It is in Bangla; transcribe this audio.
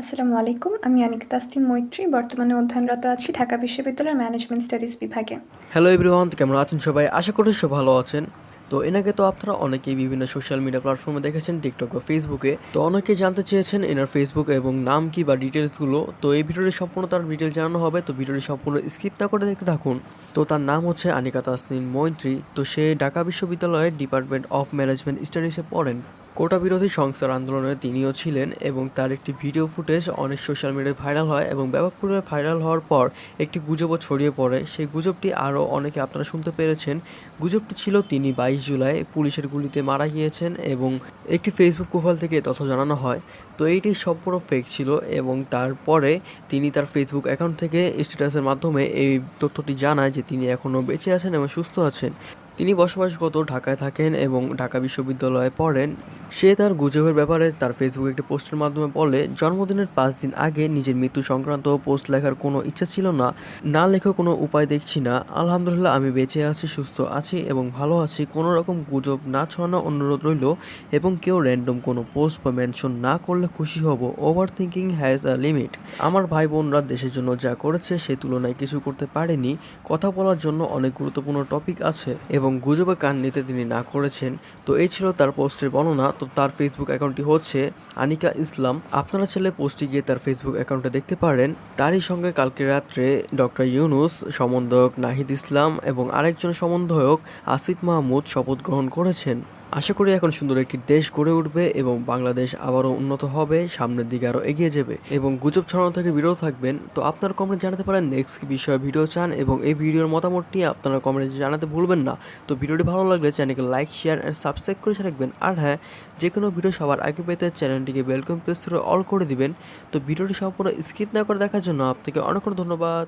আসসালামু আলাইকুম, আমি অনিকা তাসলিম মৈত্রী, বর্তমানে অধ্যয়নরত আছি ঢাকা বিশ্ববিদ্যালয়ের ম্যানেজমেন্ট স্টাডিজ বিভাগে। হ্যালো এভরিওয়ান, কেমন আছেন সবাই? আশা করি সব ভালো আছেন। তো এনাকে তো আপনারা অনেকেই বিভিন্ন সোশ্যাল মিডিয়া প্ল্যাটফর্মে দেখেছেন টিকটক বা ফেসবুকে তো অনেকেই জানতে চেয়েছেন এনার ফেসবুক এবং নাম কি বা ডিটেলসগুলো তো এই ভিডিওটি সম্পূর্ণ তার ডিটেল জানানো হবে, তো ভিডিওটি সম্পূর্ণ স্কিপ না করে দেখতে থাকুন। তো তার নাম হচ্ছে আনিকা তাসনিন মৈত্রী। তো সে ঢাকা বিশ্ববিদ্যালয়ের ডিপার্টমেন্ট অফ ম্যানেজমেন্ট স্টাডিজে পড়েন। কোটা বিরোধী সংস্কার আন্দোলনে তিনিও ছিলেন এবং তার একটি ভিডিও ফুটেজ অনেক সোশ্যাল মিডিয়ায় ভাইরাল হয় এবং ব্যাপকভাবে ভাইরাল হওয়ার পর একটি গুজবও ছড়িয়ে পড়ে। সেই গুজবটি আরও অনেকে আপনারা শুনতে পেরেছেন। গুজবটি ছিল তিনি বাইশ জুলাই পুলিশের গুলিতে মারা গিয়েছেন এবং একটি ফেসবুক প্রোফাইল থেকে তথ্য জানানো হয়। তো এইটি সম্পূর্ণ ফেক ছিল এবং তারপরে তিনি তার ফেসবুক অ্যাকাউন্ট থেকে স্ট্যাটাসের মাধ্যমে এই তথ্যটি জানায় যে তিনি এখনও বেঁচে আছেন এবং সুস্থ আছেন। তিনি বসবাসগত ঢাকায় থাকেন এবং ঢাকা বিশ্ববিদ্যালয়ে পড়েন। সে তার গুজবের ব্যাপারে তার ফেসবুকে একটি পোস্টের মাধ্যমে বলে, জন্মদিনের পাঁচ দিন আগে নিজের মৃত্যু সংক্রান্ত পোস্ট লেখার কোনো ইচ্ছা ছিল না। না লেখা কোনো উপায় দেখছি না। আলহামদুলিল্লাহ, আমি বেঁচে আছি, সুস্থ আছি এবং ভালো আছি। কোনো রকম গুজব না ছড়ানো অনুরোধ রইল এবং কেউ র্যান্ডম কোনো পোস্ট বা মেনশন না করলে খুশি হব। Overthinking has a limit আমার ভাই বোনরা দেশের জন্য যা করেছে সে তুলনায় কিছু করতে পারেনি। কথা বলার জন্য অনেক গুরুত্বপূর্ণ টপিক আছে এবং গুজবে কান নিতে তিনি না করেছেন। তো এই ছিল তার পোস্টের বর্ণনা। তো তার ফেসবুক অ্যাকাউন্টটি হচ্ছে আনিকা ইসলাম। আপনারা ছেলে পোস্টে গিয়ে তার ফেসবুক অ্যাকাউন্টে দেখতে পারেন। তারই সঙ্গে কালকে রাত্রে ডক্টর ইউনুস, সমন্বয়ক নাহিদ ইসলাম এবং আরেকজন সমন্বয়ক আসিফ মাহমুদ শপথ গ্রহণ করেছেন। আশা করি এখন সুন্দর একটি দেশ গড়ে উঠবে এবং বাংলাদেশ আবারও উন্নত হবে, সামনের দিকে আরও এগিয়ে যাবে এবং গুজব ছড়ানো থেকে বিরত থাকবেন। তো আপনার কমেন্ট জানাতে পারেন নেক্সট কি বিষয়ে ভিডিও চান এবং এই ভিডিওর মতামতটি আপনারা কমেন্টে জানাতে ভুলবেন না। তো ভিডিওটি ভালো লাগলে চ্যানেলকে লাইক শেয়ার অ্যান্ড সাবস্ক্রাইব করে রাখবেন। আর হ্যাঁ যে কোনো ভিডিও সবার আগে পেতে চ্যানেলটিকে ওয়েলকাম প্রেস করে অল করে দিবেন। তো ভিডিওটি সম্পূর্ণ স্কিপ না করে দেখার জন্য আপনাকে অনেক অনেক ধন্যবাদ।